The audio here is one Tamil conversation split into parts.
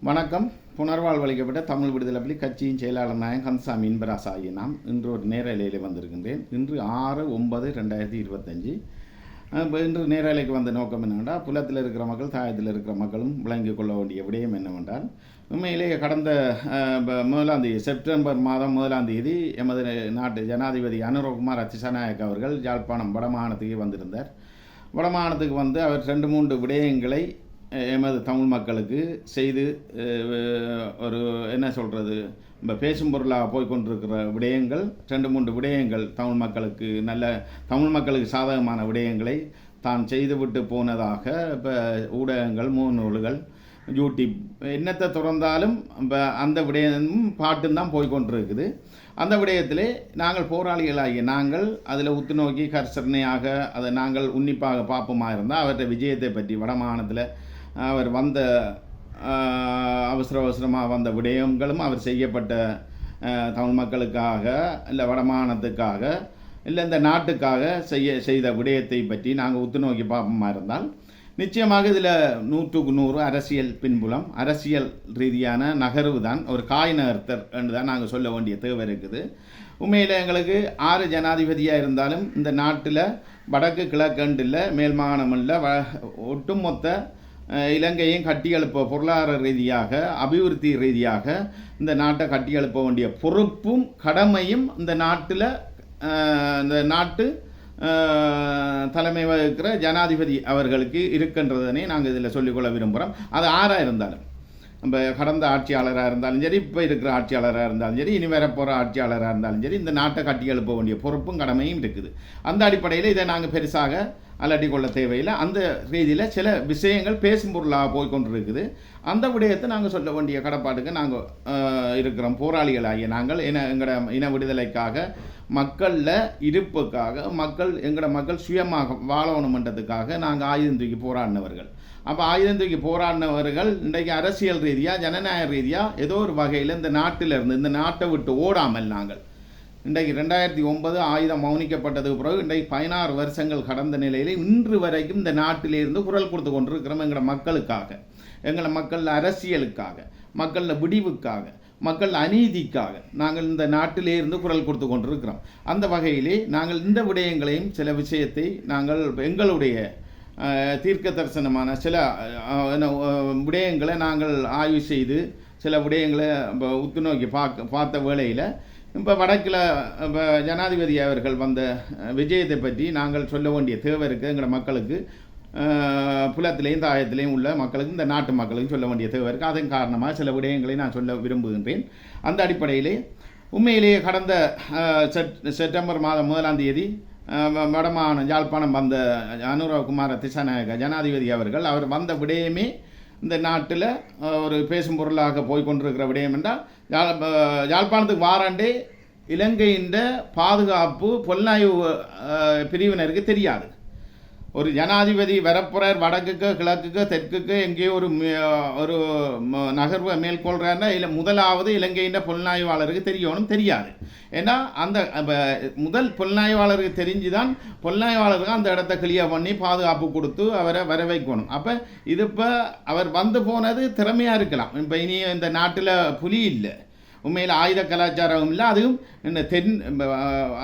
வணக்கம். புனர்வாழ்வளிக்கப்பட்ட தமிழ் விடுதலை புலி கட்சியின் செயலாளர் நாயன் கந்தசாமி இன்பராஸ் ஆகிய நாம் இன்று ஒரு நேரலையில் வந்திருக்கின்றேன். இன்று ஆறு ஒன்பது ரெண்டாயிரத்தி இருபத்தஞ்சி. இப்போ இன்று நேரலைக்கு வந்த நோக்கம் என்னவென்றால் புலத்தில் இருக்கிற மக்கள் தாயத்தில் இருக்கிற மக்களும் விளங்கிக் கொள்ள வேண்டிய விடயம் என்னவென்றால் உண்மையிலேயே கடந்த ப- முதலாம் தேதி செப்டம்பர் மாதம் முதலாம் தேதி எமது நாட்டு ஜனாதிபதி அனுரகுமார் அத்திசநாயக் அவர்கள் யாழ்ப்பாணம் வடமாகாணத்துக்கு வந்திருந்தார். வடமாகாணத்துக்கு வந்து அவர் ரெண்டு மூன்று விடயங்களை எமது தமிழ் மக்களுக்கு செய்து ஒரு என்ன சொல்கிறது நம்ம பேசும் பொருளாக போய் கொண்டிருக்கிற விடயங்கள் ரெண்டு மூன்று விடயங்கள் தமிழ் மக்களுக்கு நல்ல தமிழ் மக்களுக்கு சாதகமான விடயங்களை தான் செய்துவிட்டு போனதாக இப்போ ஊடகங்கள் முகநூல்கள் யூடியூப் என்னத்தை திறந்தாலும் இப்போ அந்த விடயமும் பாட்டும் தான் போய்கொண்டிருக்குது அந்த விடயத்திலே நாங்கள் போராளிகளாகிய நாங்கள் அதில் உத்து நோக்கி கர்சரணையாக அதை நாங்கள் உன்னிப்பாக பார்ப்போமா இருந்தால் அவற்றை விஜயத்தை பற்றி வடமாகாணத்தில் அவர் வந்த அவசர அவசரமாக வந்த விடயங்களும் அவர் செய்யப்பட்ட தமிழ் மக்களுக்காக இல்லை வடமானத்துக்காக இல்லை இந்த நாட்டுக்காக செய்ய செய்த விடயத்தை பற்றி நாங்கள் உத்து நோக்கி பார்ப்போமா இருந்தால் நிச்சயமாக இதில் நூற்றுக்கு நூறு அரசியல் பின்புலம் அரசியல் ரீதியான நகர்வு தான் ஒரு காய் நகர்த்தர் என்று தான் நாங்கள் சொல்ல வேண்டிய தேவை இருக்குது. உண்மையில் எங்களுக்கு ஆறு ஜனாதிபதியாக இருந்தாலும் இந்த நாட்டில் வடக்கு கிழக்கண்டு இல்லை மேல் மாகாணம் இல்லை வ ஒட்டுமொத்த இலங்கையும் இலங்கையும் கட்டியெழுப்ப பொருளாதார ரீதியாக அபிவிருத்தி ரீதியாக இந்த நாட்டை கட்டியெழுப்ப வேண்டிய பொறுப்பும் கடமையும் இந்த நாட்டில் இந்த நாட்டு தலைமை வகிக்கிற ஜனாதிபதி அவர்களுக்கு இருக்கின்றதனை நாங்கள் இதில் சொல்லிக்கொள்ள விரும்புகிறோம் அது ஆறாக இருந்தாலும். நம்ம கடந்த ஆட்சியாளராக இருந்தாலும் சரி இப்போ இருக்கிற ஆட்சியாளராக இருந்தாலும் சரி இனி வரப்போகிற ஆட்சியாளராக இருந்தாலும் சரி இந்த நாட்டை கட்டி எழுப்ப வேண்டிய பொறுப்பும் கடமையும் இருக்குது. அந்த அடிப்படையில் இதை நாங்கள் பெருசாக அலட்டி கொள்ள தேவையில்லை. அந்த ரீதியில் சில விஷயங்கள் பேசும் பொருளாக போய் இருக்குது அந்த விடயத்தை நாங்கள் சொல்ல வேண்டிய கடப்பாட்டுக்கு நாங்கள் இருக்கிறோம். போராளிகளாகிய நாங்கள் இன எங்களோட இன விடுதலைக்காக மக்களில் இருப்புக்காக மக்கள் எங்களோட மக்கள் சுயமாக வாழணுமன்றதுக்காக நாங்கள் ஆயுதம் தூக்கி போராடினவர்கள். அப்போ ஆயுதம் தூக்கி போராடினவர்கள் இன்றைக்கு அரசியல் ரீதியாக ஜனநாயக ரீதியாக ஏதோ ஒரு வகையில் இந்த நாட்டில் இருந்து இந்த நாட்டை விட்டு ஓடாமல் நாங்கள். இன்றைக்கு ரெண்டாயிரத்தி ஒன்பது ஆயுதம் மௌனிக்கப்பட்டதுக்கு பிறகு இன்றைக்கு பதினாறு வருஷங்கள் கடந்த நிலையில் இன்று வரைக்கும் இந்த நாட்டிலிருந்து குரல் கொடுத்து கொண்டிருக்கிறோம் எங்களை மக்களுக்காக. எங்களை மக்கள் அரசியலுக்காக மக்கள் விடிவுக்காக மக்கள் அநீதிக்காக நாங்கள் இந்த நாட்டிலே இருந்து குரல் கொடுத்து கொண்டிருக்கிறோம். அந்த வகையிலே நாங்கள் இந்த விடயங்களையும் சில விஷயத்தை நாங்கள் எங்களுடைய தீர்க்க தரிசனமான சில என்ன, விடயங்களை நாங்கள் ஆய்வு செய்து சில விடயங்களை இப்போ உத்து நோக்கி பார்க்க பார்த்த வேளையில் இப்போ வடக்கில் இப்போ ஜனாதிபதி அவர்கள் வந்த விஜயத்தை பற்றி நாங்கள் சொல்ல வேண்டிய தேவை இருக்குது எங்களோட மக்களுக்கு. புலத்திலையும் தாயத்திலையும் உள்ள மக்களுக்கு இந்த நாட்டு மக்களுக்கும் சொல்ல வேண்டிய தேவை இருக்குது அதன் காரணமாக சில விடயங்களை நான் சொல்ல விரும்புகின்றேன். அந்த அடிப்படையிலே உண்மையிலேயே கடந்த செப்டம்பர் மாதம் முதலாம் தேதி வடமாகாணம் யாழ்ப்பாணம் வந்த அனுரகுமார திசாநாயக ஜனாதிபதி அவர்கள் அவர் வந்த விடயமே இந்த நாட்டில் ஒரு பேசும் பொருளாக போய்கொண்டிருக்கிற விடயம் என்றால் யாழ் யாழ்ப்பாணத்துக்கு வாராண்டே இலங்கையின் பாதுகாப்பு புலனாய்வு பிரிவினருக்கு தெரியாது. ஒரு ஜனாதிபதி வரப்புறார் வடக்குக்கு கிழக்குக்கு தெற்குக்கு எங்கேயோ ஒரு ஒரு நகர்வை மேற்கொள்கிறாருன்னா இல்லை முதலாவது இலங்கையின் புலனாய்வாளருக்கு தெரியணும் தெரியாது. ஏன்னா அந்த முதல் புலனாய்வாளருக்கு தெரிஞ்சு தான் புலனாய்வாளருக்கு அந்த இடத்த கிளியர் பண்ணி பாதுகாப்பு கொடுத்து அவரை வர வைக்கணும் அப்போ இது இப்போ அவர் வந்து போனது திறமையாக இருக்கலாம். இப்போ இனி இந்த நாட்டில் புலி இல்லை. உண்மையில் ஆயுத கலாச்சாரம் இல்லை. அதுவும் இந்த தென்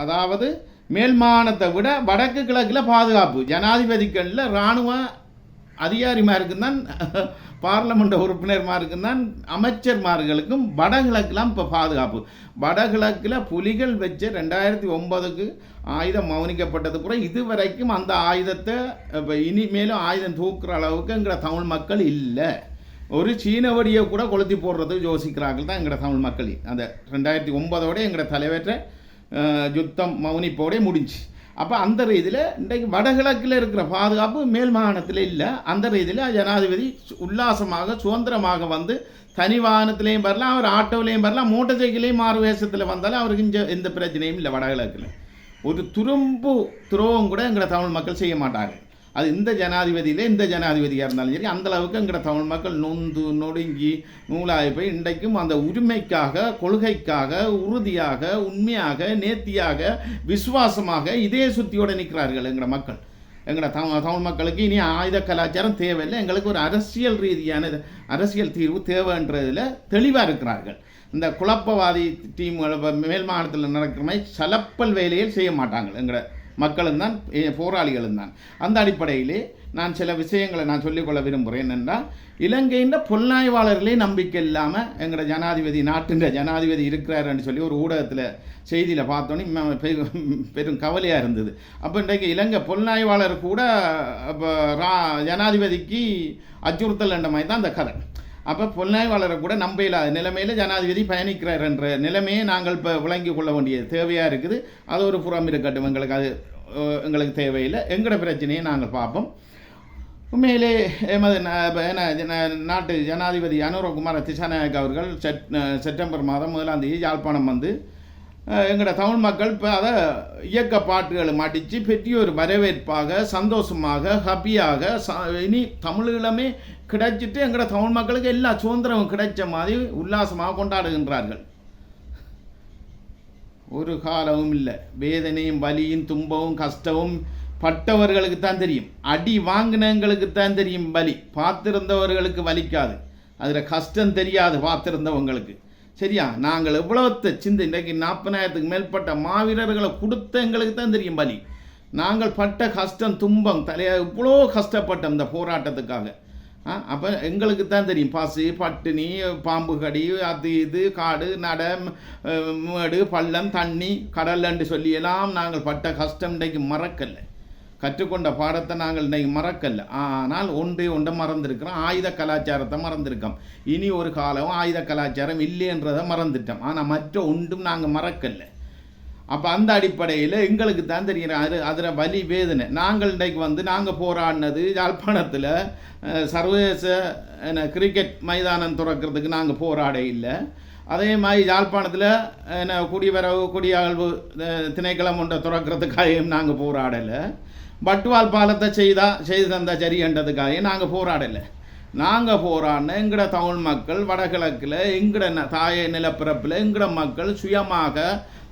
அதாவது மேல் விட வடக்கு கிழக்கில் பாதுகாப்பு. ஜனாதிபதிகளில் இராணுவ அதிகாரிமாருக்கும் தான் பார்லமெண்ட் உறுப்பினர்மாருக்கும் தான் அமைச்சர்மார்களுக்கும் வடகிழக்கெலாம் இப்போ பாதுகாப்பு. வடகிழக்கில் புலிகள் வச்ச ரெண்டாயிரத்தி ஒன்பதுக்கு ஆயுதம் மௌனிக்கப்பட்டது கூட இதுவரைக்கும் அந்த ஆயுதத்தை இப்போ இனிமேலும் ஆயுதம் தூக்குற அளவுக்கு எங்களை தமிழ் மக்கள் இல்லை. ஒரு சீன வடியை கூட கொளுத்தி போடுறது யோசிக்கிறார்கள் தான் எங்களோட தமிழ் மக்கள். அந்த ரெண்டாயிரத்தி ஒன்பதோட எங்களோட தலைவற்ற யுத்தம் மௌனிப்போடே முடிஞ்சு. அப்போ அந்த ரீதியில் இன்றைக்கு வடகிழக்கில் இருக்கிற பாதுகாப்பு மேல் மாகாணத்தில் இல்லை. அந்த ரீதியில் ஜனாதிபதி உல்லாசமாக சுதந்திரமாக வந்து தனி வாகனத்திலையும் வரலாம் அவர் ஆட்டோவிலையும் வரலாம் மோட்டர் சைக்கிளையும் மாறு வேஷத்தில் வந்தாலும் அவருக்கு இங்கே எந்த பிரச்சனையும் இல்லை வடகிழக்கில். ஒரு துரும்பு துரோகம் கூட எங்களை தமிழ் மக்கள் செய்ய மாட்டாங்க. அது இந்த ஜனாதிபதியில் இந்த ஜனாதிபதியாக இருந்தாலும் சரி அந்த அளவுக்கு எங்கிற தமிழ் மக்கள் நொந்து நொடுங்கி நூலாகி போய் இன்றைக்கும் அந்த உரிமைக்காக கொள்கைக்காக உறுதியாக உண்மையாக நேர்த்தியாக விசுவாசமாக இதே சுத்தியோடு நிற்கிறார்கள் எங்கிற மக்கள். எங்களோட தமிழ் தமிழ் மக்களுக்கு இனி ஆயுத கலாச்சாரம் தேவையில்லை. எங்களுக்கு ஒரு அரசியல் ரீதியான அரசியல் தீர்வு தேவைன்றதில் தெளிவாக இருக்கிறார்கள். இந்த குழப்பவாதி டீம் மேல் மாநிலத்தில் நடக்கிற மாதிரி சலப்பல் வேலையில் செய்ய மாட்டாங்க எங்களோட மக்களும் தான் போராளிகளும் தான் அந்த அடிப்படையிலே நான் சில விஷயங்களை நான் சொல்லிக்கொள்ள விரும்புகிறேன் என்னென்றால் இலங்கையின் புலனாய்வாளர்களே நம்பிக்கை இல்லாமல் எங்களோட ஜனாதிபதி நாட்டின் ஜனாதிபதி இருக்கிறாருன்னு சொல்லி ஒரு ஊடகத்தில் செய்தியில் பார்த்தோன்னே பெரும் கவலையாக இருந்தது. அப்போ இன்றைக்கு இலங்கை புலனாய்வாளர் கூட அப்போ ரா ஜனாதிபதிக்கு அச்சுறுத்தல் என்ற மாதிரி தான் அந்த கதை. அப்போ புலனாய்வாளரை கூட நம்ப இல்லாத நிலைமையில் ஜனாதிபதி பயணிக்கிறார் என்ற நிலைமையை நாங்கள் இப்போ விளங்கி கொள்ள வேண்டிய தேவையாக இருக்குது? அது ஒரு புறம் இருக்கட்டும். எங்களுக்கு அது எங்களுக்கு தேவையில்லை. எங்களோட பிரச்சனையை நாங்கள் பார்ப்போம். உண்மையிலே எமது நாட்டு ஜனாதிபதி அனுரகுமார் திசாநாயக் அவர்கள் செட் செப்டம்பர் மாதம் முதலாம் தேதி யாழ்ப்பாணம் வந்து எங்களோட தமிழ் மக்கள் இப்போ அதை இயக்க பாட்டுகளை மாட்டிச்சு. பெரிய ஒரு வரவேற்பாக சந்தோஷமாக ஹாப்பியாக ச இனி தமிழீழமே கிடைச்சிட்டு எங்களோட தமிழ் மக்களுக்கு எல்லா சுதந்திரமும் கிடைச்ச மாதிரி உல்லாசமாக கொண்டாடுகின்றார்கள். ஒரு காலமும் இல்லை. வேதனையும் வலியும் துன்பமும் கஷ்டமும் பட்டவர்களுக்கு தான் தெரியும். அடி வாங்கினவங்களுக்கு தான் தெரியும் வலி. பார்த்திருந்தவர்களுக்கு வலிக்காது. அதில் கஷ்டம் தெரியாது பார்த்திருந்தவங்களுக்கு. சரியா? நாங்கள் எவ்வளவு சிந்த இன்றைக்கு நாற்பதாயிரத்துக்கு மேற்பட்ட மாவீரர்களை கொடுத்த எங்களுக்கு தான் தெரியும் வலி நாங்கள் பட்ட கஷ்டம் துன்பம் தலைய இவ்வளோ கஷ்டப்பட்டோம் இந்த போராட்டத்துக்காக. அப்போ எங்களுக்கு தான் தெரியும் பசு பட்டினி பாம்பு கடி அது இது காடு நட மேடு பள்ளம் தண்ணி கடல் சொல்லி எல்லாம் நாங்கள் பட்ட கஷ்டம் இன்றைக்கு மறக்கலை. கற்றுக்கொண்ட பாடத்தை நாங்கள் இன்றைக்கு மறக்கல. ஆனால் ஒன்றே ஒன்றை மறந்துருக்கிறோம். ஆயுத கலாச்சாரத்தை மறந்துருக்கோம். இனி ஒரு காலம் ஆயுத கலாச்சாரம் இல்லைன்றதை மறந்துட்டோம். ஆனால் மற்ற ஒன்றும் நாங்கள் மறக்கலை. அப்போ அந்த அடிப்படையில் எங்களுக்கு தான் தெரிகிற அது அதில் வலி வேதனை. நாங்கள் இன்றைக்கு வந்து நாங்கள் போராடினது யாழ்ப்பாணத்தில் சர்வதேச என்ன, கிரிக்கெட் மைதானம் திறக்கிறதுக்கு நாங்கள் போராட இல்லை. அதே மாதிரி யாழ்ப்பாணத்தில் என்ன குடிவரவு குடியாழ்வு திணைக்களம் ஒன்றை திறக்கிறதுக்காகவும் நாங்கள் போராடலை. பட்டுவால் பாலத்தை செய்தா செய்து தந்தா சரின்றதுக்காக நாங்கள் போராடலை. நாங்கள் போராடின எங்கட தமிழ் மக்கள் வடகிழக்கில் எங்கட ந- தாய நிலப்பிறப்பில் எங்கட மக்கள் சுயமாக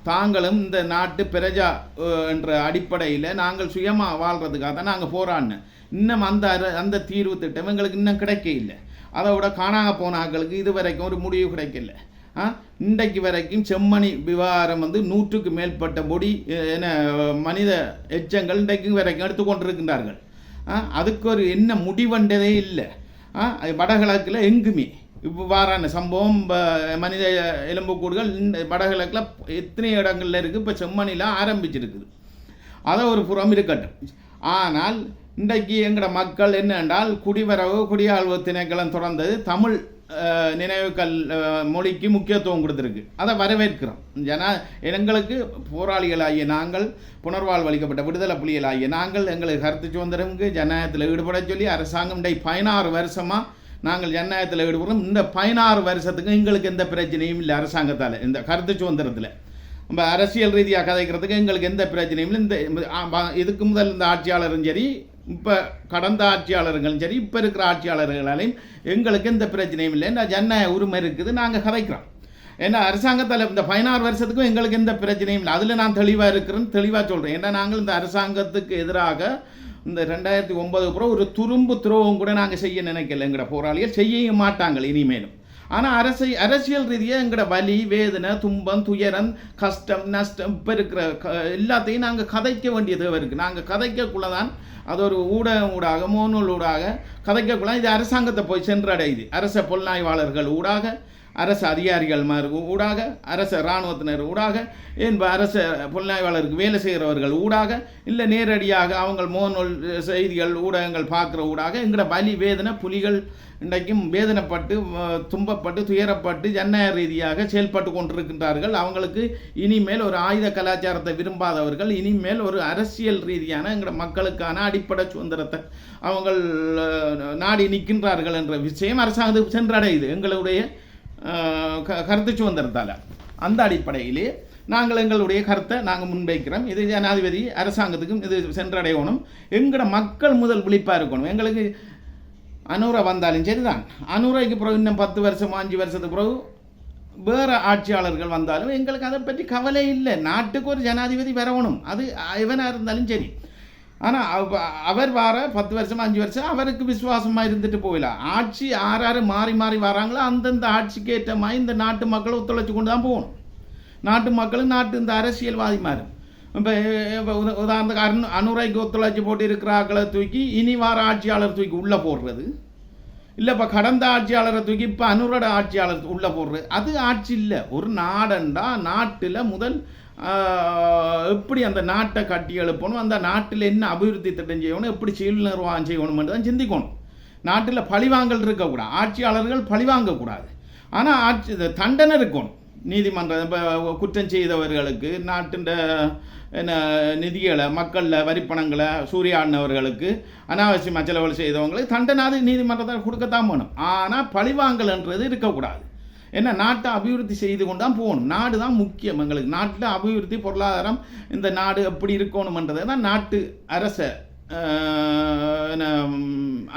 தாங்களும் இந்த நாட்டு பிரஜா என்ற அடிப்படையில் நாங்கள் சுயமாக வாழ்கிறதுக்காக தான் நாங்கள் போராடினோம் இன்னும் அந்த அரு அந்த தீர்வு திட்டம் எங்களுக்கு இன்னும் கிடைக்க இல்லை அதை விட காணாக போன ஆட்களுக்கு இது வரைக்கும் ஒரு முடிவு கிடைக்கல. இன்றைக்கு வரைக்கும் செம்மணி விவகாரம் வந்து நூற்றுக்கு மேற்பட்ட பொடி என்ன மனித எச்சங்கள் இன்றைக்கு வரைக்கும் எடுத்துக்கொண்டிருக்கின்றார்கள் ஆ? அதுக்கு ஒரு என்ன முடிவண்டதே இல்லை. ஆ? அது வடகிழக்கில் எங்குமே. இவ்வாறான சம்பவம் இப்போ மனித எலும்புக்கூடுகள் வடகிழக்கில் எத்தனை இடங்களில் இருக்குது இப்போ செம்மணியில் ஆரம்பிச்சிருக்குது. அதை ஒரு புறம் இருக்கட்டும். ஆனால் இன்றைக்கு எங்களோட மக்கள் என்னென்றால் குடிவரவு குடியாழ்வு திணைக்களம் தொடர்ந்தது தமிழ் நினைவுக்கல் மொழிக்கு முக்கியத்துவம் கொடுத்துருக்கு. அதை வரவேற்கிறோம். ஜனா எங்களுக்கு போராளிகளாகிய நாங்கள் புனர்வாழ்வு அளிக்கப்பட்ட விடுதலை புலிகளாகிய நாங்கள் எங்களுக்கு கருத்து சுதந்திரமுக்கு ஜனநாயகத்தில் ஈடுபட சொல்லி அரசாங்கம் இன்றைக்கு பதினாறு வருஷமாக நாங்கள் ஜனநாயகத்தில் ஈடுபடுறோம். இந்த பதினாறு வருஷத்துக்கு எங்களுக்கு எந்த பிரச்சனையும் இல்லை அரசாங்கத்தால் இந்த கருத்து சுதந்திரத்தில். நம்ம அரசியல் ரீதியாக கதைக்கிறதுக்கு எங்களுக்கு எந்த பிரச்சனையும் இல்லை. இந்த இதுக்கு முதல் இந்த ஆட்சியாளரும் சரி இப்போ கடந்த ஆட்சியாளர்களும் சரி இப்போ இருக்கிற ஆட்சியாளர்களாலையும் எங்களுக்கு எந்த பிரச்சனையும் இல்லை. என்ன ஜனநாயக உரிமை இருக்குது நாங்கள் கதைக்கிறோம். ஏன்னா அரசாங்கத்தில் இந்த பதினாறு வருஷத்துக்கும் எங்களுக்கு எந்த பிரச்சனையும் இல்லை. அதில் நான் தெளிவாக இருக்கிறேன்னு தெளிவாக சொல்கிறேன் ஏன்னா நாங்கள் இந்த அரசாங்கத்துக்கு எதிராக இந்த ரெண்டாயிரத்தி ஒன்பது அப்புறம் ஒரு துரும்பு துரோகம் கூட நாங்கள் செய்ய நினைக்கல எங்களோட போராளிகள் செய்ய மாட்டாங்க இனிமேலும். ஆனால் அரசை அரசியல் ரீதியாக எங்களோட வலி வேதனை துன்பம் துயரம் கஷ்டம் நஷ்டம் இப்போ இருக்கிற க எல்லாத்தையும் நாங்கள் கதைக்க வேண்டிய தேவை இருக்குது நாங்கள் கதைக்கக்குள்ள தான் அது ஒரு ஊடகம் ஊடாக மோனூல் ஊடாக கதைக்கக்குள்ள இது அரசாங்கத்தை போய் சென்றடையுது. அரச புலனாய்வாளர்கள் ஊடாக அரசு அதிகாரிகள் ஊடாக அரசு இராணுவத்தினர் ஊடாக என்ப அரசு புலனாய்வாளருக்கு வேலை செய்கிறவர்கள் ஊடாக இல்லை நேரடியாக அவங்க மோனோல் செய்திகள் ஊடகங்கள் பார்க்குற ஊடாக எங்களோட வலி வேதனை புலிகள் இன்றைக்கும் வேதனைப்பட்டு தும்பப்பட்டு துன்பப்பட்டு துயரப்பட்டு ஜனநாயக ரீதியாக செயல்பட்டு கொண்டிருக்கின்றார்கள். அவங்களுக்கு இனிமேல் ஒரு ஆயுத கலாச்சாரத்தை விரும்பாதவர்கள் இனிமேல் ஒரு அரசியல் ரீதியான எங்களோட மக்களுக்கான அடிப்படை சுதந்திரத்தை அவங்கள் நாடி நிற்கின்றார்கள் என்ற விஷயம் அரசாங்கத்துக்கு சென்றடையுது. எங்களுடைய கருத்து சுதந்திரத்தால். அந்த அடிப்படையிலே நாங்கள் எங்களுடைய கருத்தை நாங்கள் முன்வைக்கிறோம். இது ஜனாதிபதி அரசாங்கத்துக்கும் இது சென்றடையணும். எங்களோட மக்கள் முதல் விழிப்பாக இருக்கணும். எங்களுக்கு அனுரை வந்தாலும் சரிதான். அனுரைக்கு பிறகு இன்னும் பத்து வருஷம் அஞ்சு வருஷத்துக்கு பிறகு வேறு ஆட்சியாளர்கள் வந்தாலும் எங்களுக்கு அதை பற்றி கவலை இல்லை. நாட்டுக்கு ஒரு ஜனாதிபதி வரணும். அது எவனாக இருந்தாலும் சரி. ஆனால் அவர் வார பத்து வருஷம் அஞ்சு வருஷம் அவருக்கு விசுவாசமாக இருந்துட்டு போயிடலாம் ஆட்சி யார் மாறி மாறி வராங்களோ? அந்தந்த ஆட்சிக்கு ஏற்ற மாதிரி இந்த நாட்டு மக்களை ஒத்துழைச்சி கொண்டு தான் போகணும். நாட்டு மக்களும் நாட்டு இந்த அரசியல்வாதி மாறும் இப்போ உதாரணத்துக்கு அனு அனுரைக்கு ஒத்துழைச்சி போட்டு இருக்கிற ஆக்களை தூக்கி இனி வார ஆட்சியாளர் தூக்கி உள்ளே போடுறது. இல்லை இப்போ கடந்த ஆட்சியாளரை தூக்கி இப்போ அனுரோட ஆட்சியாளர் உள்ளே போடுறது. அது ஆட்சி இல்லை. ஒரு நாடண்டா நாட்டில் முதல் எப்படி அந்த நாட்டை கட்டி எழுப்பணும்? அந்த நாட்டில் என்ன அபிவிருத்தி திட்டம் செய்யணும்? எப்படி செயல் நிர்வாகம் செய்யணும்னு தான் சிந்திக்கணும். நாட்டில் பழிவாங்கல் இருக்கக்கூடாது. ஆட்சியாளர்கள் பழிவாங்கக்கூடாது ஆனால் ஆட்சி தண்டனை இருக்கணும். நீதிமன்றம் இப்போ குற்றம் செய்தவர்களுக்கு நாட்டின் என்ன நிதிகளை மக்களில் வரிப்பணங்களை சூறையாடினவர்களுக்கு அனாவசியமாக செலவு செய்தவங்களுக்கு தண்டனை அது நீதிமன்றத்தில் கொடுக்கத்தான் வேணும். ஆனால் பழிவாங்கல்ன்றது இருக்கக்கூடாது. என்ன நாட்டை அபிவிருத்தி செய்து கொண்டு தான் போகணும். நாடு தான் முக்கியம் எங்களுக்கு. நாட்டில் அபிவிருத்தி பொருளாதாரம் இந்த நாடு எப்படி இருக்கணுமன்றதை தான் நாட்டு அரச என்ன,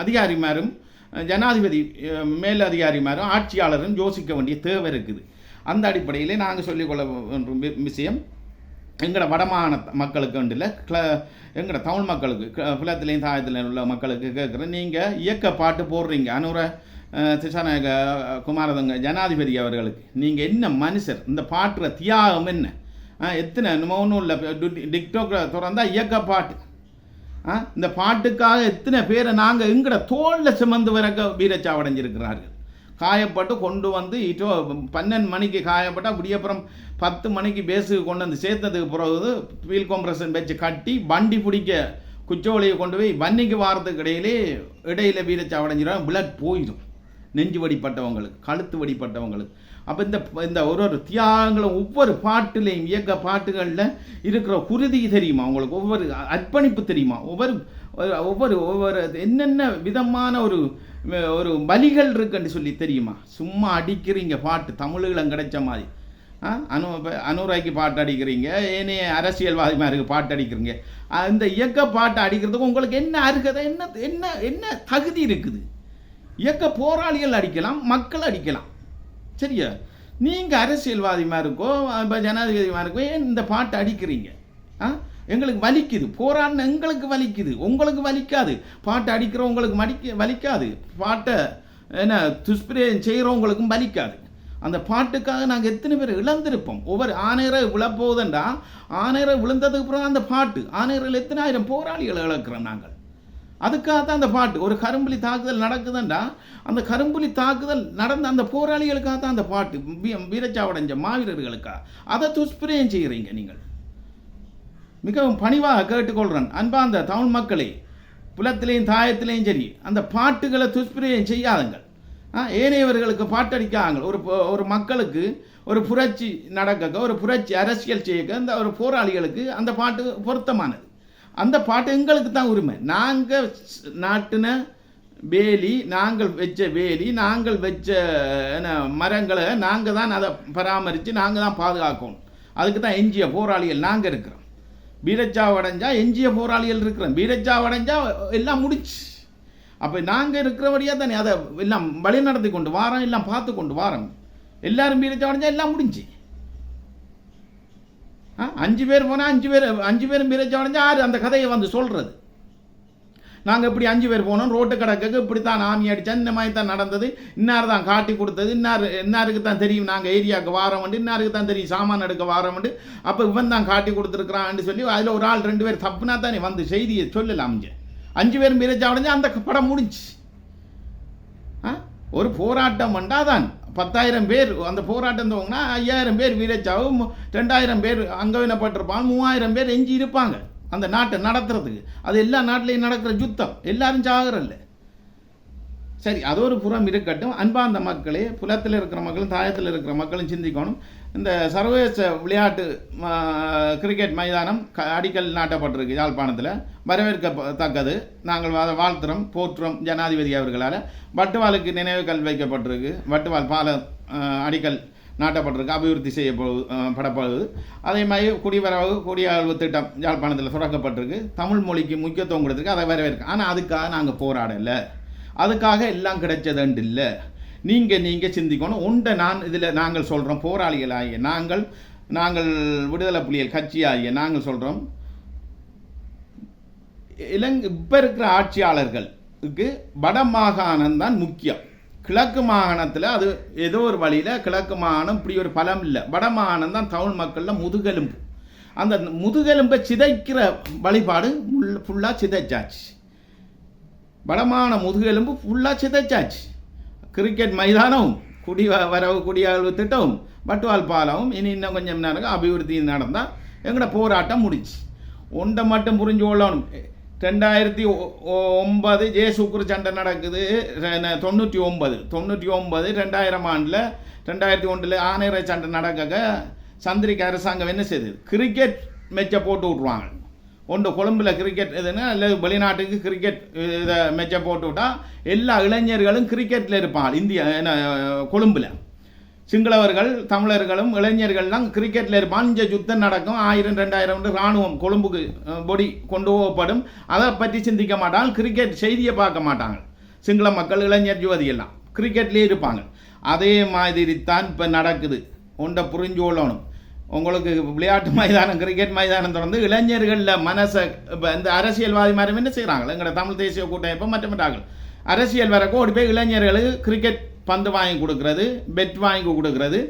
அதிகாரிமாரும் ஜனாதிபதி மேலதிகாரிமாரும் மேல் அதிகாரிமாரும் ஆட்சியாளரும் யோசிக்க வேண்டிய தேவை இருக்குது. அந்த அடிப்படையிலே நாங்கள் சொல்லிக்கொள்ள விஷயம் எங்களோட வடமாகாண மக்களுக்கு வந்து இல்லை கிள எங்களோட தமிழ் மக்களுக்கு கிளத்துலேயும் தாயத்துலேயும் உள்ள மக்களுக்கு கேட்குறேன் நீங்கள் இயக்க பாட்டு போடுறீங்க. அனுரை திசாநாயக குமாரதங்க ஜனாதிபதி அவர்களுக்கு. நீங்கள் என்ன மனுஷர்? இந்த பாட்டுற தியாகம் என்ன? ஆ, எத்தனை நம்ம ஒன்றும் இல்லை. டிக்டோக்கில் திறந்தால் இயக்க பாட்டு. இந்த பாட்டுக்காக எத்தனை பேரை நாங்கள் எங்கட தோளில் சுமந்து வரக்க வீரச்சாவடைஞ்சிருக்கிறார்கள்? காயப்பட்டு கொண்டு வந்து இட்டோ பன்னெண்டு மணிக்கு காயப்பட்டால் விடியப்புறம் பத்து மணிக்கு பேஸுக்கு கொண்டு வந்து சேர்த்ததுக்கு பிறகு வீல் கம்ப்ரஷன் வச்சு கட்டி வண்டி பிடிக்க குச்சோலியை கொண்டு போய் வன்னிக்கு வாரத்துக்கு இடையிலே இடையில வீரச்சாவடைஞ்சிடும் பிளட் போயிடும். நெஞ்சு வடிப்பட்டவங்களுக்கு கழுத்து வடிப்பட்டவங்களுக்கு அப்போ இந்த இந்த ஒரு ஒரு தியாகங்களும் ஒவ்வொரு பாட்டுலேயும் இயக்க பாட்டுகளில் இருக்கிற குருதி தெரியுமா உங்களுக்கு? ஒவ்வொரு அர்ப்பணிப்பு தெரியுமா? ஒவ்வொரு ஒவ்வொரு ஒவ்வொரு என்னென்ன விதமான ஒரு ஒரு வலிகள் இருக்குன்னு சொல்லி தெரியுமா? சும்மா அடிக்கிறீங்க பாட்டு தமிழ்களும் கிடைச்ச மாதிரி. அனு அனுராய்க்கு பாட்டு அடிக்கிறீங்க ஏனைய அரசியல்வாதிமாருக்கு பாட்டு அடிக்கிறீங்க. அந்த இயக்க பாட்டு அடிக்கிறதுக்கு உங்களுக்கு என்ன அருகதை என்ன என்ன என்ன தகுதி இருக்குது? இயக்க போராளிகள் அடிக்கலாம் மக்கள் அடிக்கலாம். சரியா? நீங்கள் அரசியல்வாதியமாக இருக்கோ இப்போ ஜனாதிபதியமாக இருக்கோ ஏன் இந்த பாட்டு அடிக்கிறீங்க? ஆ? எங்களுக்கு வலிக்குது. போராடின எங்களுக்கு வலிக்குது. உங்களுக்கு வலிக்காது. பாட்டு அடிக்கிறவங்களுக்கு மடிக்க வலிக்காது. பாட்டை என்ன துஷ்பிரயம் செய்கிறவங்களுக்கும் வலிக்காது. அந்த பாட்டுக்காக நாங்கள் எத்தனை பேர் இழந்திருப்போம்? ஒவ்வொரு ஆணையரை விழப்போகுதுண்டா ஆணையரை விழுந்ததுக்கு அப்புறம் அந்த பாட்டு. ஆணையர்கள் எத்தனை ஆயிரம் போராளிகளை இழக்கிறோம் நாங்கள்? அதுக்காக தான் அந்த பாட்டு. ஒரு கரும்புலி தாக்குதல் நடக்குதுண்டா? அந்த கரும்புலி தாக்குதல் நடந்த அந்த போராளிகளுக்காக தான் அந்த பாட்டு. வீ- வீரச்சாவடைஞ்ச மாவீரர்களுக்காக. அதை துஷ்பிரயம் செய்கிறீங்க நீங்கள். மிகவும் பணிவாக கேட்டுக்கொள்கிறேன் அன்பார்ந்த தமிழ் மக்களே புலத்திலையும் தாயத்திலையும் சரி அந்த பாட்டுகளை துஷ்பிரயம் செய்யாதுங்கள் ஆ, ஏனையவர்களுக்கு பாட்டடிக்காங்க ஒரு ஒரு மக்களுக்கு ஒரு புரட்சி நடக்க ஒரு புரட்சி அரசியல் செய்ய அந்த ஒரு போராளிகளுக்கு அந்த பாட்டு பொருத்தமானது. அந்த பாட்டு எங்களுக்கு தான் உரிமை. நாங்கள் நாட்டின வேலி நாங்கள் வச்ச வேலி நாங்கள் வச்ச என்ன மரங்களை நாங்கள் தான் அதை பராமரித்து நாங்கள் தான் பாதுகாக்கணும். அதுக்கு தான் எஞ்சிய போராளிகள் நாங்கள் இருக்கிறோம். பீரச்சாவு அடைஞ்சால் எஞ்சிய போராளிகள் இருக்கிறோம். பீரச்சாவு அடைஞ்சா எல்லாம் முடிச்சு. அப்போ நாங்கள் இருக்கிறபடியாக தானே அதை எல்லாம் வழி நடத்தி கொண்டு வாரம் எல்லாம் பார்த்து கொண்டு வாரம் எல்லாரும் பீரச்சாவு அடைஞ்சா எல்லாம் முடிஞ்சு. அஞ்சு பேர் போனால் அஞ்சு பேர் அஞ்சு பேரும் பீரச்சாவு அடைஞ்சா யார் அந்த கதையை வந்து சொல்கிறது நாங்கள் இப்படி அஞ்சு பேர் போனோம் ரோட்டு கடக்கு இப்படி தான் ஆமி அடித்தா இந்த மாதிரி தான் நடந்தது இன்னார் தான் காட்டி கொடுத்தது இன்னார் இன்னாருக்கு தான் தெரியும் நாங்கள் ஏரியாவுக்கு வாரோம் இன்னாருக்கு தான் தெரியும் சாமான் எடுக்க வாரோம் அப்போ இவன் தான் காட்டி கொடுத்துருக்குறான்னு சொல்லி அதில் ஒரு ஆள் ரெண்டு பேர் தப்புனா தானே வந்து செய்தியை சொல்லலாம் இங்கே அஞ்சு பேரும் பிரச்சனை அடைஞ்சு அந்த படம் முடிஞ்சு ஆ ஒரு போராட்டம் வந்தாதான் பத்தாயிரம் பேர் அந்த போராட்டம் துவங்கினா ஐயாயிரம் பேர் வீரச்சாவும் ரெண்டாயிரம் பேர் அங்கவினப்பட்டிருப்பான் மூவாயிரம் பேர் எஞ்சி இருப்பாங்க அந்த நாட்டை நடத்துறதுக்கு. அது எல்லா நாட்டிலையும் நடக்கிற யுத்தம். எல்லாரும் சாகிறல்ல சரி அது ஒரு புறம் இருக்கட்டும் அன்பார்ந்த மக்களே புலத்தில் இருக்கிற மக்களும் தாயத்தில் இருக்கிற மக்களும் சிந்திக்கணும். இந்த சர்வதேச விளையாட்டு கிரிக்கெட் மைதானம் க- அடிக்கல் நாட்டப்பட்டிருக்கு யாழ்ப்பாணத்தில். வரவேற்கத்தக்கது. நாங்கள் அதை வாழ்த்துறோம் போற்றுறோம் ஜனாதிபதி அவர்களால். வட்டுவாளுக்கு நினைவுகள் வைக்கப்பட்டிருக்கு. வட்டுவால் பாலம் அடிக்கல் நாட்டப்பட்டிருக்கு அபிவிருத்தி செய்யப்போகுது படப்படுது அதே மாதிரி குடிவரவு குடியாழ்வு திட்டம் யாழ்ப்பாணத்தில் தொடக்கப்பட்டிருக்கு. தமிழ் மொழிக்கு முக்கியத்துவம் கொடுத்துருக்கு அதை வரவேற்க. ஆனால் அதுக்காக நாங்கள் போராடலை. அதுக்காக எல்லாம் கிடைச்சதுண்டு இல்லை நீங்கள் நீங்கள் சிந்திக்கணும். உண்டை நான் இதில் நாங்கள் சொல்கிறோம் போராளிகளாகிய நாங்கள் நாங்கள் விடுதலை புலிகள் கட்சியாகிய நாங்கள் சொல்கிறோம் இலங் இப்போ இருக்கிற ஆட்சியாளர்களுக்கு வட மாகாணம் தான் முக்கியம். கிழக்கு மாகாணத்தில் அது ஏதோ ஒரு வழியில் கிழக்கு மாகாணம் இப்படி ஒரு பலம் இல்லை. வட மாகாணம் தான் தமிழ் மக்களில் முதுகெலும்பு. அந்த முதுகெலும்பை சிதைக்கிற வழிபாடு ஃபுல்லாக சிதைச்சாச்சு. பலமான முதுகெலும்பு ஃபுல்லாக சிதைச்சாச்சு. கிரிக்கெட் மைதானம் குடி வரவு குடியகழ்வு திட்டம் வட்டுவால் பாலமும் இனி இன்னும் கொஞ்சம் நேரம் அபிவிருத்தி நடந்தால் எங்களோட போராட்டம் முடிச்சு ஒன்றை மட்டும் புரிஞ்சு கொள்ளணும். ரெண்டாயிரத்தி ஒ- ஒன்பது ஜே சுக்குரு சண்டை நடக்குது தொண்ணூற்றி ஒன்பது. தொண்ணூற்றி ஒன்பது ரெண்டாயிரம் ஆண்டில் ரெண்டாயிரத்தி ஒன்றில் ஆணையரை சண்டை நடக்க சந்திரிக்க அரசாங்கம் என்ன செய்யுது கிரிக்கெட் மெச்சை போட்டு விட்ருவாங்க ஒன்று கொழும்பில் கிரிக்கெட் இதுன்னு இல்லை வெளிநாட்டுக்கு கிரிக்கெட் இதை மெச்சை போட்டு விட்டால் எல்லா இளைஞர்களும் கிரிக்கெட்டில் இருப்பாங்க. இந்தியா என்ன, கொழும்பில். சிங்களவர்கள் தமிழர்களும் இளைஞர்கள்லாம் கிரிக்கெட்டில் இருப்பான் இங்கே யுத்தம் நடக்கும். ஆயிரம் ரெண்டாயிரம் இராணுவம் கொழும்புக்கு பொடி கொண்டு போகப்படும். அதை பற்றி சிந்திக்க மாட்டாங்க. கிரிக்கெட் செய்தியை பார்க்க மாட்டாங்க. சிங்கள மக்கள் இளைஞர் யுவதி எல்லாம் கிரிக்கெட்லேயே இருப்பாங்க. அதே மாதிரி தான் இப்போ நடக்குது. ஒன்றை புரிஞ்சு கொள்ளணும். உங்களுக்கு விளையாட்டு மைதானம் கிரிக்கெட் மைதானம் தொடர்ந்து இளைஞர்களில் மனசை இப்போ இந்த அரசியல்வாதி மாதிரி என்ன செய்கிறாங்க எங்களோட தமிழ் தேசிய கூட்டமைப்பு மற்ற மற்றார்கள் அரசியல் வரக்கோ ஓடி போய் இளைஞர்களுக்கு கிரிக்கெட் பந்து வாங்கி கொடுக்கறது பெட் வாங்கி கொடுக்கறது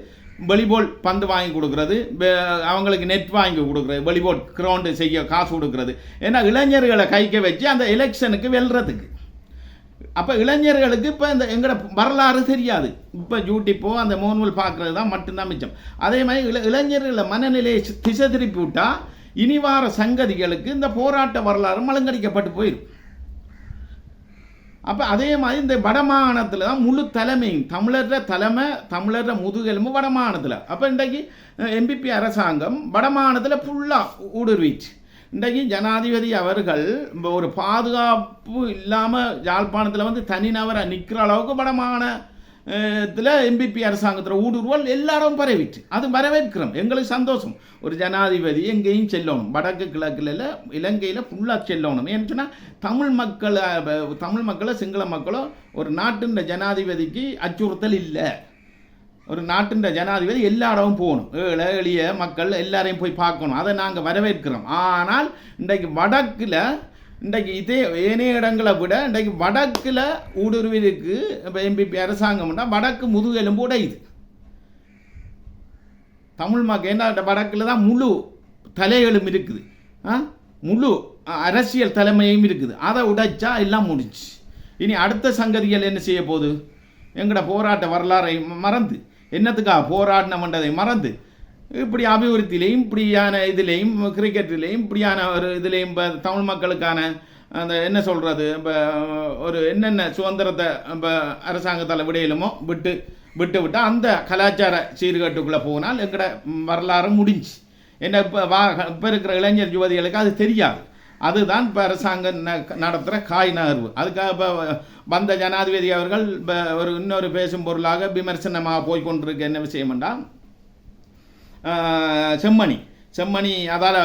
வெளிபோல் பந்து வாங்கி கொடுக்கறது அவங்களுக்கு நெட் வாங்கி கொடுக்குறது வெளிபோல் கிரவுண்டு செய்ய காசு கொடுக்கறது. ஏன்னா இளைஞர்களை கைக்க வச்சு அந்த எலெக்ஷனுக்கு வெல்றதுக்கு. அப்போ இளைஞர்களுக்கு இப்போ இந்த எங்களோட வரலாறு தெரியாது. இப்போ யூடிப்போ அந்த மோன்வல் பார்க்குறது தான் மட்டும்தான் மிச்சம். அதே மாதிரி இள இளைஞர்களை மனநிலையை திசை திருப்பி விட்டால் இனி வார சங்கதிகளுக்கு இந்த போராட்ட வரலாறு மலங்கடிக்கப்பட்டு போயிடும் அப்போ அதே மாதிரி இந்த வடமாகாணத்தில் தான் முழு தலைமையும் தமிழர தலைமை தமிழர முதுகெலும்பு வடமாகாணத்தில். அப்போ இன்றைக்கு எம்பிபி அரசாங்கம் வடமாகாணத்தில் ஃபுல்லாக ஊடுருவிச்சு. இன்றைக்கு ஜனாதிபதி அவர்கள் ஒரு பாதுகாப்பு இல்லாமல் யாழ்ப்பாணத்தில் வந்து தனிநபராக நிற்கிற அளவுக்கு படமான இதில் எம்பிபி அரசாங்கத்தில் ஊடுருவல் எல்லாரும் பரவிட்டு. அது வரவேற்கிறோம். எங்களுக்கு சந்தோஷம். ஒரு ஜனாதிபதி எங்கேயும் செல்லணும். வடக்கு கிழக்குல இலங்கையில் ஃபுல்லாக செல்லணும். ஏன்னு சொன்னால் தமிழ் மக்களை தமிழ் மக்களோ சிங்கள மக்களோ ஒரு நாட்டின் ஜனாதிபதிக்கு அச்சுறுத்தல் இல்லை. ஒரு நாட்டின் ஜனாதிபதி எல்லா இடமும் போகணும். ஏழை எளிய மக்கள் எல்லாரையும் போய் பார்க்கணும். அதை நாங்கள் வரவேற்கிறோம். ஆனால் இன்றைக்கு வடக்கில் இன்றைக்கு இதே ஏனைய இடங்களை விட இன்றைக்கு வடக்கில் ஊடுருவிற்கு இப்போ எம்பிபி அரசாங்கம்னா வடக்கு முதுகெலும்பு உடையுது தமிழ் மக்கள் என்ன வடக்கில் தான் முழு தலைகளும் இருக்குது. ஆ? முழு அரசியல் தலைமையும் இருக்குது. அதை உடைச்சா எல்லாம் முடிச்சு இனி அடுத்த சங்கதிகள் என்ன செய்ய போகுது? எங்களோட போராட்ட வரலாறை மறந்து. என்னத்துக்காக போராடினமன்றதை மறந்து இப்படி அபிவிருத்திலையும் இப்படியான இதுலேயும் கிரிக்கெட்லேயும் இப்படியான ஒரு இதுலேயும் இப்போ தமிழ் மக்களுக்கான அந்த என்ன சொல்கிறது இப்போ ஒரு என்னென்ன சுதந்திரத்தை இப்போ அரசாங்கத்தால் விடையிலுமோ விட்டு விட்டு விட்டு அந்த கலாச்சார சீர்கேட்டுக்குள்ளே போனால் எங்கட வரலாறு முடிஞ்சு என்ன இப்போ வா இப்போ இருக்கிற இளைஞர் யுவதிகளுக்கு அது தெரியாது. அதுதான் இப்போ அரசாங்கம் ந- நடத்துகிற காய் நகர்வு அதுக்காக இப்போ வந்த ஜனாதிபதி அவர்கள் இப்போ ஒரு இன்னொரு பேசும் பொருளாக விமர்சனமாக போய் கொண்டிருக்க என்ன விஷயம்டா செம்மணி. செம்மணி அதால்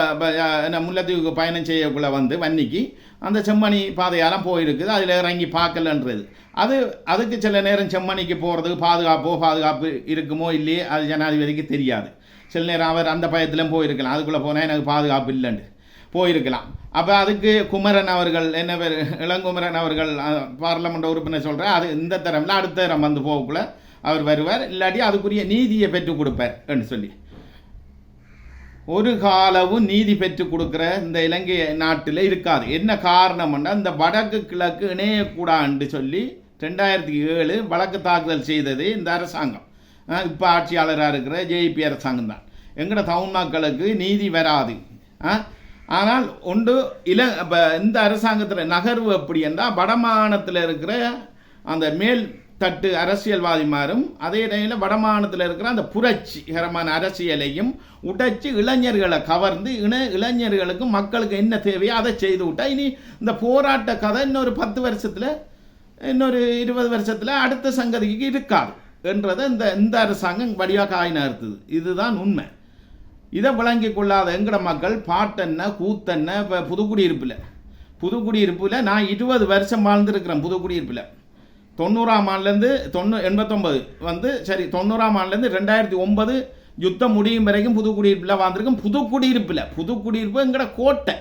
என்ன முல்லைத்தீவுக்கு பயணம் செய்யக்குள்ளே வந்து வன்னிக்கு அந்த செம்மணி பாதையெல்லாம் போயிருக்குது. அதில் இறங்கி பார்க்கலன்றது. அது அதுக்கு சில நேரம் செம்மணிக்கு போகிறதுக்கு பாதுகாப்போ பாதுகாப்பு இருக்குமோ இல்லையே அது ஜனாதிபதிக்கு தெரியாது. சில நேரம் அவர் அந்த பயத்திலும் போயிருக்கலாம். அதுக்குள்ளே போனால் எனக்கு பாதுகாப்பு இல்லைன்னு போயிருக்கலாம். அப்போ அதுக்கு குமரன் அவர்கள் என்ன பேர் இளங்குமரன் அவர்கள் பார்லமெண்ட் உறுப்பினர் சொல்கிறார் அது இந்த தரம்ல அடுத்த தரம் வந்து போகக்குள்ள அவர் வருவார். இல்லாட்டி அதுக்குரிய நீதியை பெற்றுக் கொடுப்பார் என்று சொல்லி. ஒரு காலவும் நீதி பெற்றுக் கொடுக்குற இந்த இலங்கை நாட்டில் இருக்காது. என்ன காரணம்னா இந்த வடக்கு கிழக்கு இணையக்கூடாதுன்னு சொல்லி ரெண்டாயிரத்தி ஏழு வழக்கு தாக்குதல் செய்தது இந்த அரசாங்கம். இப்போ ஆட்சியாளராக இருக்கிற ஜேபி அரசாங்கம் தான். எங்கட தமிழ் மக்களுக்கு நீதி வராது. ஆ? ஆனால் ஒன்று இல இப்போ இந்த அரசாங்கத்தில் நகர்வு எப்படி என்றால் வடமாகாணத்தில் இருக்கிற அந்த மேல் தட்டு அரசியல்வாதிமாரும் அதே நேரம் வடமாகாணத்தில் இருக்கிற அந்த புரட்சிகரமான அரசியலையும் உடைச்சு இளைஞர்களை கவர்ந்து இன இளைஞர்களுக்கும் மக்களுக்கு என்ன தேவையோ அதை செய்து விட்டா இனி இந்த போராட்ட கதை இன்னொரு பத்து வருஷத்தில் இன்னொரு இருபது வருஷத்தில் அடுத்த சங்கதிக்கு இருக்காது. என்றதை இந்த இந்த அரசாங்கம் வடிவாக காய் நகர்த்துது. இதுதான் உண்மை. இதை விளங்கி கொள்ளாத எங்கட மக்கள் பாட்டென்ன கூத்தென்ன இப்போ புதுக்குடியிருப்பில். புதுக்குடியிருப்பில் நான் இருபது வருஷம் வாழ்ந்துருக்கிறேன் புதுக்குடியிருப்பில். தொண்ணூறாம் ஆண்டுலேருந்து தொண்ணூ எண்பத்தொம்பது வந்து சரி தொண்ணூறாம் ஆண்டுலேருந்து ரெண்டாயிரத்தி ஒன்பது யுத்தம் முடியும் வரைக்கும் புதுக்குடியிருப்பில் வாழ்ந்துருக்கேன். புதுக்குடியிருப்பில் புதுக்குடியிருப்பு எங்கட கோட்டை.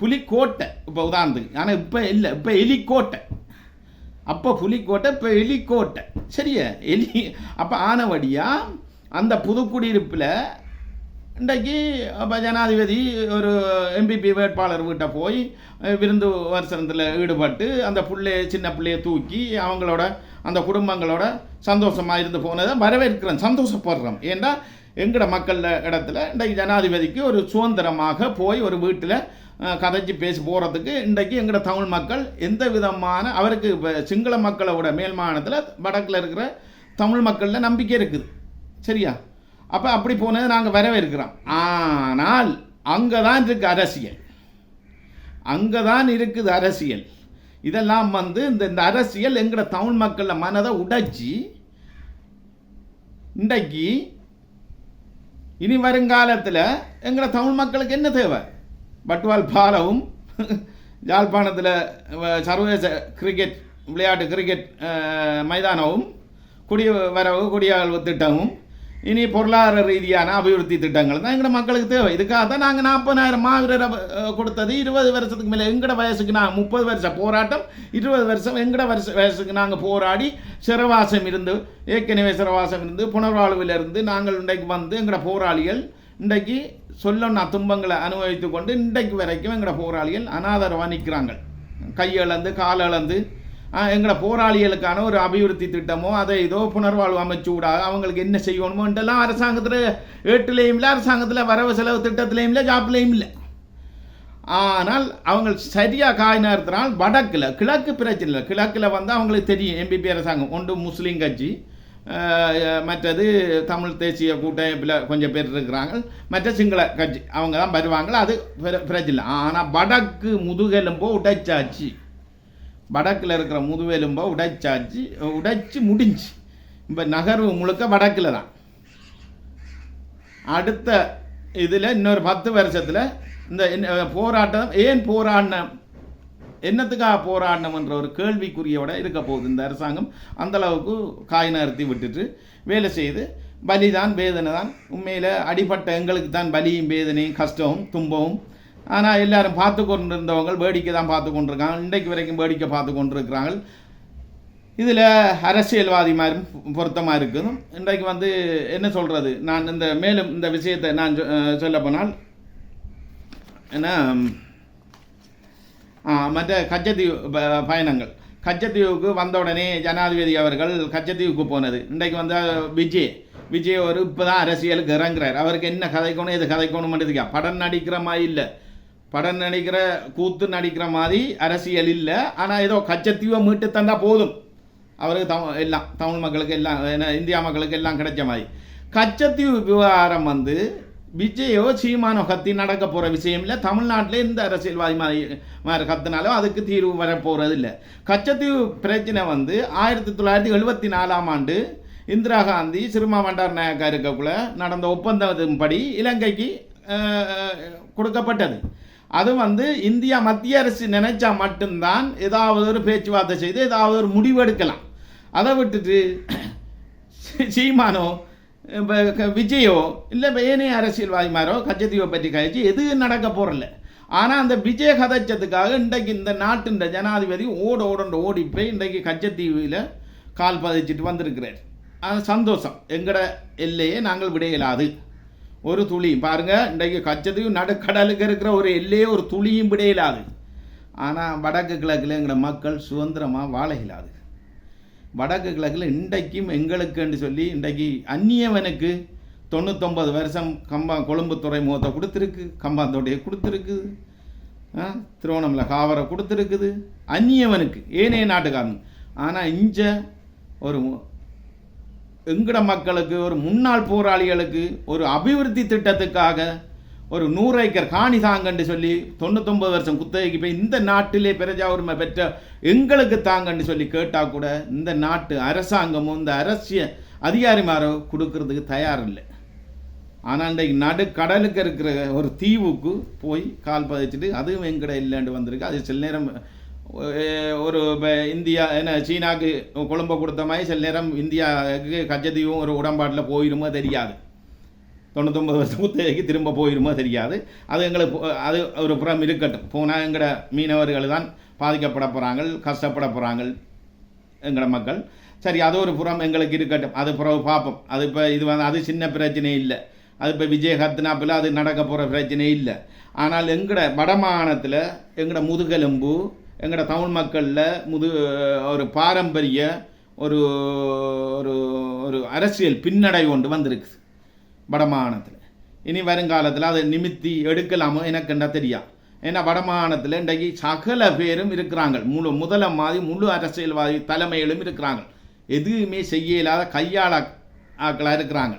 புலிக்கோட்டை இப்போ உதாரணத்துக்கு. ஆனால் இப்போ இல்லை இப்போ எலிக்கோட்டை. அப்போ புலிக்கோட்டை இப்போ எலிக்கோட்டை. சரியா? எலி அப்போ ஆனவடியாக அந்த புதுக்குடியிருப்பில் இன்றைக்கு இப்போ ஜனாதிபதி ஒரு எம்பிபி வேட்பாளர் வீட்டை போய் விருந்து வருஷத்தில் ஈடுபட்டு அந்த பிள்ளைய சின்ன பிள்ளைய தூக்கி அவங்களோட அந்த குடும்பங்களோட சந்தோஷமாக இருந்து போனதை வரவேற்கிறேன் சந்தோஷப்படுறோம். ஏன்னா எங்கட மக்கள் இடத்துல இன்றைக்கு ஜனாதிபதிக்கு ஒரு சுதந்திரமாக போய் ஒரு வீட்டில் கதைச்சி பேசி போகிறதுக்கு இன்றைக்கு எங்களோட தமிழ் மக்கள் எந்த விதமான அவருக்கு இப்போ சிங்கள மக்களோட மேல்மானத்தில் மேல் மாநிலத்தில் வடக்கில் இருக்கிற தமிழ் மக்களில் நம்பிக்கை இருக்குது. சரியா? அப்போ அப்படி போனது நாங்கள் வரவேற்கிறோம். ஆனால் அங்கே தான் இருக்குது அரசியல். அங்கே தான் இருக்குது அரசியல். இதெல்லாம் வந்து இந்த இந்த அரசியல் எங்களோட தமிழ் மக்களில் மனதை உடைச்சி இன்றைக்கு இனி வருங்காலத்தில் எங்களை தமிழ் மக்களுக்கு என்ன தேவை? பட்வால் பாலவும் யாழ்ப்பாணத்தில் சர்வதேச கிரிக்கெட் விளையாட்டு கிரிக்கெட் மைதானமும் குடி வரவு குடியாழ்வு திட்டமும் இனி பொருளாதார ரீதியான அபிவிருத்தி திட்டங்கள் தான் எங்கட மக்களுக்கு தேவை. இதுக்காக தான் நாங்கள் நாற்பதாயிரம் மாவீரரை கொடுத்தது. இருபது வருஷத்துக்கு மேலே எங்கட வயசுக்கு நான் முப்பது வருஷம் போராட்டம் இருபது வருஷம் எங்கட வருஷ வயசுக்கு நாங்கள் போராடி சிறவாசம் இருந்து ஏற்கனவே சிறவாசம் இருந்து புனர்வாழ்விலிருந்து நாங்கள் இன்றைக்கு வந்து எங்கட போராளிகள் இன்றைக்கு சொல்லணும் துன்பங்களை அனுபவித்து கொண்டு இன்றைக்கு வரைக்கும் எங்கட போராளிகள் அனாதரவாக நிற்கிறாங்க கையிழந்து காலிழந்து எங்களோட போராளிகளுக்கான ஒரு அபிவிருத்தி திட்டமோ அதை ஏதோ புனர்வாழ்வு அமைச்சு விடாது அவங்களுக்கு என்ன செய்யணுமோன்றெல்லாம் அரசாங்கத்தில் ஏட்டுலேயும் இல்லை அரசாங்கத்தில் வரவு செலவு திட்டத்திலையும் இல்லை ஜாப்லேயும் இல்லை. ஆனால் அவங்க சரியாக காய் நிறுத்தினால் வடக்கில் கிழக்கு பிரச்சனை இல்லை கிழக்கில் வந்து அவங்களுக்கு தெரியும் எம்பிபி அரசாங்கம் ஒன்று முஸ்லீம் கட்சி மற்றது தமிழ் தேசிய கூட்டமைப்பில் கொஞ்சம் பேர் இருக்கிறாங்க மற்ற சிங்கள கட்சி அவங்க தான் வருவாங்க அது பிரச்சனை இல்லை. ஆனால் வடக்கு முதுகெலும்போ உடைச்சாச்சு. வடக்கில் இருக்கிற முதுவெலும்பை உடைச்சாச்சு உடைச்சி முடிஞ்சு. இப்போ நகர்வு முழுக்க வடக்கில் தான். அடுத்த இதில் இன்னொரு பத்து வருஷத்தில் இந்த என்ன- போராட்டம் ஏன் போராடின என்னத்துக்காக போராடினோம்ன்ற ஒரு கேள்விக்குறியோட இருக்க போகுது இந்த அரசாங்கம். அந்த அளவுக்கு காய் நிறுத்தி விட்டுட்டு வேலை செய்து பலிதான் வேதனை தான் உண்மையில் அடிபட்ட எங்களுக்கு தான் பலியும் வேதனையும் கஷ்டமும் துன்பமும். ஆனால் எல்லாரும் பார்த்து கொண்டிருந்தவங்க வேடிக்கை தான் பார்த்து கொண்டிருக்காங்க. இன்றைக்கு வரைக்கும் வேடிக்கை பார்த்து கொண்டிருக்கிறாங்க இதில் அரசியல்வாதி மாதிரி பொருத்தமாக இருக்குது. இன்றைக்கு வந்து என்ன சொல்கிறது நான் இந்த மேலும் இந்த விஷயத்தை நான் சொல்ல போனால் என்ன மற்ற கச்சத்தீவு ப- பயணங்கள். கச்சத்தீவுக்கு வந்த உடனே ஜனாதிபதி அவர்கள் கச்சத்தீவுக்கு போனது. இன்றைக்கு வந்து விஜய். விஜய் ஒரு இப்போ தான் அரசியலுக்கு இறங்குறார். அவருக்கு என்ன கதைக்கணும் எது கதைக்கணும் இருக்கா படம் நடிக்கிற மாதிரி இல்லை. படம் நடிக்கிற கூத்து நடிக்கிற மாதிரி அரசியல் இல்லை. ஆனால் ஏதோ கச்சத்தீவை மீட்டு தந்தால் போதும். அவருக்கு தமிழ் எல்லாம் தமிழ் மக்களுக்கு எல்லாம் இந்தியா மக்களுக்கு எல்லாம் கிடைச்ச மாதிரி. கச்சத்தீவு விவகாரம் வந்து விஜயோ சீமானோ கத்தி நடக்க போகிற விஷயம் இல்லை. தமிழ்நாட்டில் எந்த அரசியல்வாதி மாதிரி மாதிரி கத்தினாலும் அதுக்கு தீர்வு வர போகிறது இல்லை கச்சத்தீவு பிரச்சனை வந்து ஆயிரத்தி தொள்ளாயிரத்தி எழுபத்தி நாலாம் ஆண்டு இந்திரா காந்தி சிறுமா பண்டார் நாயக்கா இருக்கக்குள்ள நடந்த ஒப்பந்தத்தின்படி இலங்கைக்கு கொடுக்கப்பட்டது. அது வந்து இந்தியா மத்திய அரசு நினைச்சா மட்டும்தான் ஏதாவது ஒரு பேச்சுவார்த்தை செய்து ஏதாவது ஒரு முடிவு எடுக்கலாம். அதை விட்டுட்டு சீமானோ க- விஜயோ இல்லை ஏனைய அரசியல்வாதிமாரோ கச்சத்தீவை பற்றி கழிச்சு எதுவும் நடக்க போகிறல ஆனால் அந்த விஜய் கதைச்சதுக்காக இன்றைக்கு இந்த நாட்டின் ஜனாதிபதி ஓட ஓடண்டு ஓடி போய் இன்றைக்கு கச்சத்தீவில் கால் பதிச்சிட்டு வந்திருக்கிறார். அது சந்தோஷம். எங்கட எல்லையே நாங்கள் விடையலாது. ஒரு துளி பாருங்க இன்றைக்கு கச்சத்தீவு நடுக்கடலுக்கு இருக்கிற ஒரு எல்லையே ஒரு துளியும் விட ஆனால் வடக்கு கிழக்கில் எங்களை மக்கள் சுதந்திரமாக வாழ இல்லாது வடக்கு கிழக்கில் இன்றைக்கும் எங்களுக்குன்னு சொல்லி இன்றைக்கு அந்நியவனுக்கு தொண்ணூத்தொம்பது வருஷம் கம்பா கொழும்பு துறைமுகத்தை கொடுத்துருக்கு கம்பாந்தோட்டையை கொடுத்துருக்குது திருவண்ணாமலை காவரை கொடுத்துருக்குது. அந்நியவனுக்கு ஏனைய நாட்டுக்காரன் ஆனால் இஞ்ச ஒரு எங்கட மக்களுக்கு ஒரு முன்னாள் போராளிகளுக்கு ஒரு அபிவிருத்தி திட்டத்துக்காக ஒரு நூறு ஏக்கர் காணி தாங்கன்னு சொல்லி தொண்ணூத்தொம்பது வருஷம் குத்தகைக்கு போய் இந்த நாட்டிலே பிரஜா உரிமை பெற்ற எங்களுக்கு தாங்கன்னு சொல்லி கேட்டால் கூட இந்த நாட்டு அரசாங்கமும் இந்த அரசிய அதிகாரிமாரோ கொடுக்கறதுக்கு தயார் இல்லை ஆனால் இன்றைக்கு நடு கடலுக்கு இருக்கிற ஒரு தீவுக்கு போய் கால் பதிச்சுட்டு அதுவும் எங்கட இல்லைன்ட்டு வந்திருக்கு. அது சில நேரம் ஒரு இந்தியா என்ன சீனாக்கு கொழும்பை கொடுத்த மாதிரி சில நேரம் இந்தியாவுக்கு கச்சத்தீவும் ஒரு உடன்பாட்டில் போயிடுமோ தெரியாது. தொண்ணூத்தொம்பது வருஷம் குத்தகைக்கு திரும்ப போயிருமோ தெரியாது. அது எங்களுக்கு அது ஒரு புறம் இருக்கட்டும். போனால் எங்களோட மீனவர்கள் தான் பாதிக்கப்பட போகிறாங்க கஷ்டப்பட போகிறாங்க எங்களோட மக்கள். சரி அது ஒரு புறம் எங்களுக்கு இருக்கட்டும். அது பிறகு பார்ப்போம். அது இப்போ இது வந்து அது சின்ன பிரச்சனை இல்லை. அது இப்போ விஜய் அது நடக்க போகிற பிரச்சனை இல்லை. ஆனால் எங்கட வடமாகாணத்தில் எங்களோட முதுகெலும்பு எங்கட தமிழ் மக்களில் முது ஒரு பாரம்பரிய ஒரு ஒரு ஒரு அரசியல் பின்னடை ஒன்று வந்திருக்கு வடமாகாணத்தில். இனி வருங்காலத்தில் அதை நிமித்தி எடுக்கலாமோ எனக்குண்டா தெரியா? ஏன்னா வடமாகாணத்தில் இன்றைக்கு சகல பேரும் இருக்கிறாங்க முழு முதல மாதிரி முழு அரசியல்வாதி தலைமையிலும் இருக்கிறாங்க எதுவுமே செய்ய இல்லாத கையாள ஆக்களாக இருக்கிறாங்க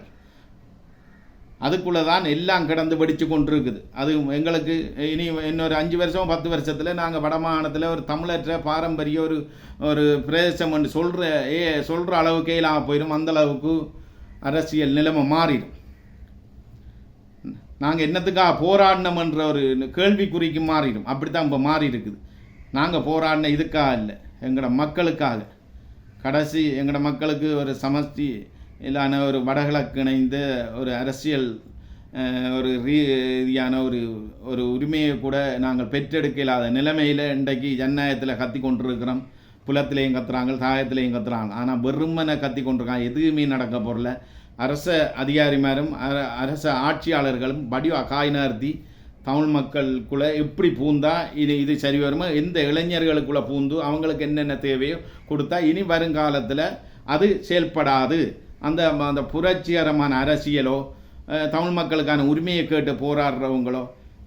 அதுக்குள்ளே தான் எல்லாம் கிடந்து வெடிச்சு கொண்டிருக்குது. அது எங்களுக்கு இனி இன்னொரு அஞ்சு வருஷம் பத்து வருஷத்தில் நாங்கள் வடமாகாணத்தில் ஒரு தமிழற்ற பாரம்பரிய ஒரு ஒரு பிரதேசம் என்று சொல்கிற ஏ சொல்கிற அளவுக்கே இல்லாமல் போயிடும் அந்த அளவுக்கு அரசியல் நிலைமை மாறிடும். நாங்கள் என்னத்துக்காக போராடினோம்ன்ற ஒரு கேள்விக்குறிக்கு மாறிடும். அப்படி தான் இப்போ மாறி இருக்குது நாங்கள் போராடின இதுக்காக இல்லை எங்களோட மக்களுக்காக. கடைசி எங்களோட மக்களுக்கு ஒரு சமஸ்தி இல்லான ஒரு வடகிழக்கு இணைந்த ஒரு அரசியல் ஒரு ரீதியான ஒரு ஒரு உரிமையை கூட நாங்கள் பெற்றெடுக்க இல்லாத நிலைமையில் இன்றைக்கு ஜனநாயகத்தில் கத்தி கொண்டிருக்கிறோம். புலத்திலையும் கத்துறாங்க தாயத்திலையும் கத்துறாங்க. ஆனால் வெறுமனை கத்தி கொண்டிருக்காங்க. எதுவுமே நடக்க போகிறல அரச அதிகாரிமாரும் அர- அரச ஆட்சியாளர்களும் வடிவ காய்நார்த்தி தமிழ் மக்களுக்குள்ளே எப்படி பூந்தா இது இது சரி வருமோ எந்த இளைஞர்களுக்குள்ளே பூந்து அவங்களுக்கு என்னென்ன தேவையோ கொடுத்தா இனி வருங்காலத்தில் அது செயல்படாது. அந்த அந்த புரட்சிகரமான அரசியலோ தமிழ் மக்களுக்கான உரிமையை கேட்டு போராடுறவங்களோ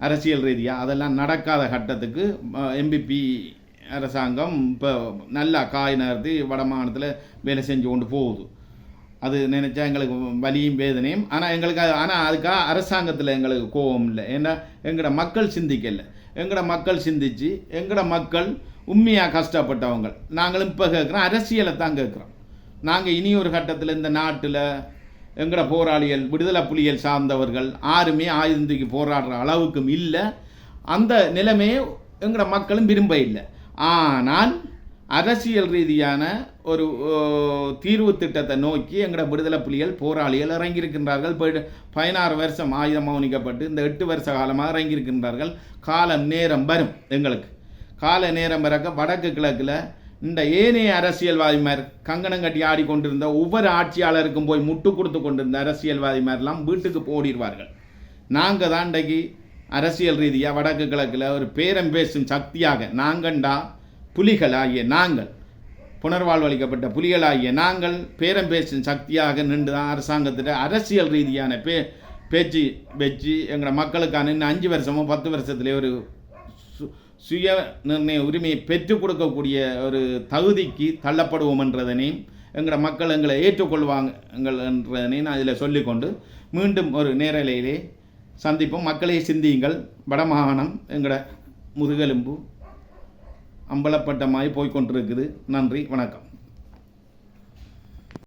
அரசியல் ரீதியாக அதெல்லாம் நடக்காத கட்டத்துக்கு எம்பிபி அரசாங்கம் இப்போ நல்லா காய் நகர்த்தி வடமாநிலத்தில் வேலை செஞ்சு கொண்டு போகுது. அது நினச்சா எங்களுக்கு வலியும் வேதனையும். ஆனால் எங்களுக்கு ஆனால் அதுக்காக அரசாங்கத்தில் எங்களுக்கு கோபம் இல்லை. ஏன்னா எங்களோட மக்கள் சிந்திக்கல. எங்களோட மக்கள் சிந்திச்சு எங்களோட மக்கள் உண்மையாக கஷ்டப்பட்டவங்க. நாங்களும் இப்போ கேட்குறோம் அரசியலை தான் கேட்குறோம் நாங்கள் இனி ஒரு கட்டத்தில் இந்த நாட்டில் எங்களோட போராளிகள் விடுதலை புலிகள் சார்ந்தவர்கள் யாருமே ஆயுதத்துக்கு போராடுற அளவுக்கும் இல்லை. அந்த நிலைமையை எங்களோட மக்களும் விரும்ப இல்லை. ஆனால் அரசியல் ரீதியான ஒரு தீர்வு திட்டத்தை நோக்கி எங்களோட விடுதலை புலிகள் போராளிகள் இறங்கியிருக்கின்றார்கள். பதினாறு வருஷம் ஆயுதம் மௌனிக்கப்பட்டு இந்த எட்டு வருஷ காலமாக இறங்கியிருக்கின்றார்கள். காலம் நேரம் வரும் எங்களுக்கு. கால நேரம் பிறக்க வடக்கு கிழக்கில் இந்த ஏனைய அரசியல்வாதிமார் கங்கணம் கட்டி ஆடிக்கொண்டிருந்த ஒவ்வொரு ஆட்சியாளருக்கும் போய் முட்டு கொடுத்து கொண்டிருந்த அரசியல்வாதிமாரெல்லாம் வீட்டுக்கு போடிடுவார்கள். நாங்கள் தான் இன்றைக்கு அரசியல் ரீதியாக வடக்கு கிழக்கில் ஒரு பேரம் பேசும் சக்தியாக நாங்கண்டா புலிகளாகிய நாங்கள் புனர்வாழ்வளிக்கப்பட்ட புலிகளாகிய நாங்கள் பேரம் பேசும் சக்தியாக நின்று தான் அரசாங்கத்திட்ட அரசியல் ரீதியான பே பேச்சு வச்சு எங்களோட மக்களுக்கான இன்னும் அஞ்சு வருஷமோ பத்து வருஷத்துலேயே ஒரு சுய நிர்ணய உரிமையை பெற்றுக் கொடுக்கக்கூடிய ஒரு தகுதிக்கு தள்ளப்படுவோம் என்றதனையும் எங்களோட மக்கள் எங்களை ஏற்றுக்கொள்வாங்க எங்கள் என்றதனையும் நான் இதில் சொல்லிக்கொண்டு மீண்டும் ஒரு நேரலையிலே சந்திப்போம். மக்களை சிந்தியுங்கள். வடமாகாணம் எங்களோட முதுகெலும்பு அம்பலப்பட்டமாய் போய்கொண்டிருக்குது நன்றி. வணக்கம்.